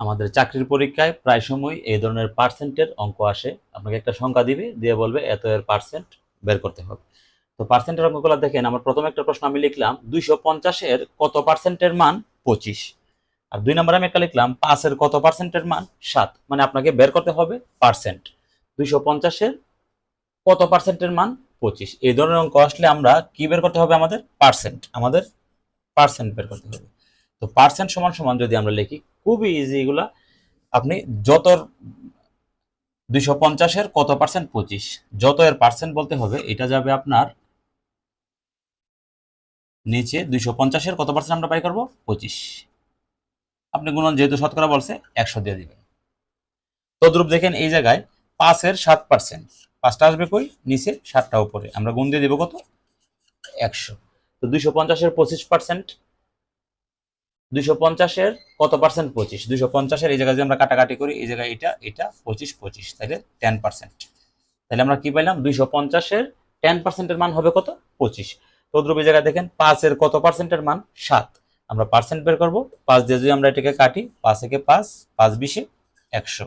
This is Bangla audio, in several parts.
আমাদের চাকরির পরীক্ষায় প্রায় সময় এই ধরনের পার্সেন্টের অঙ্ক আসে। আপনাকে একটা সংখ্যা দিবে, দিয়ে বলবে এত এর পার্সেন্ট বের করতে হবে। তো পার্সেন্টের অঙ্কগুলো দেখেন, আমার প্রথম একটা প্রশ্ন আমি লিখলাম, দুইশো পঞ্চাশের কত পার্সেন্টের মান? পঁচিশ। আর দুই নম্বরে আমি একটা লিখলাম পাঁচের কত পার্সেন্টের মান? সাত। মানে আপনাকে বের করতে হবে পার্সেন্ট দুইশো পঞ্চাশের কত পার্সেন্টের মান? পঁচিশ। এই ধরনের অঙ্ক আসলে আমরা কি বের করতে হবে আমাদের? পার্সেন্ট আমাদের পার্সেন্ট বের করতে হবে। তো পার্সেন্ট সমান সমান যদি আমরা লিখি, খুবই ইজি এগুলা। আপনি যত দুইশো পঞ্চাশের কত পার্সেন্ট পঁচিশ। যত এর পার্সেন্ট বলতে হবে, এটা যাবে আপনার নিচে দুইশো পঞ্চাশের কত পার্সেন্ট আমরা বাই করব? পঁচিশ। আপনি গুণন যেহেতু শতকরা বলছে, একশো দিয়ে দিবেন। তদ্রুপ দেখেন এই জায়গায় পাঁচের সাত পার্সেন্ট পাঁচটা আসবে কই? নিচে, সাতটা উপরে। আমরা গুণ দিয়ে দিব কত? একশো। তো দুইশো পঞ্চাশের পঁচিশ পার্সেন্ট দুইশো পঞ্চাশের কত পার্সেন্ট পঁচিশ। দুইশো পঞ্চাশের এই জায়গায় যদি আমরা কাটাকাটি করি, এই জায়গায় এটা এটা পঁচিশ পঁচিশ তাহলে টেন পার্সেন্ট তাহলে আমরা কি পাইলাম? দুইশো পঞ্চাশের টেন পার্সেন্টের মান হবে কত? পঁচিশ। তদ্রুপ এই জায়গায় দেখেন, পাঁচের কত পার্সেন্টের মান? সাত। আমরা পার্সেন্ট বের করব। পাঁচ দিয়ে যদি আমরা এটাকে কাটি, পাঁচ একে পাঁচ পাঁচ বিশে একশো।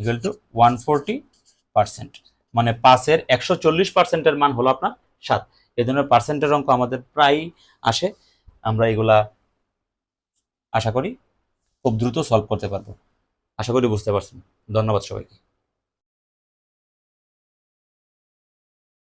Equal to one forty percent মানে পাঁচের একশো চল্লিশ পার্সেন্টের মান হলো আপনার সাত। এই ধরনের পার্সেন্টের অঙ্ক আমাদের প্রায় আসে। আমরা এগুলা আশা করি খুব দ্রুত সলভ করতে পারব। আশা করি বুঝতে পারছেন। ধন্যবাদ সবাইকে।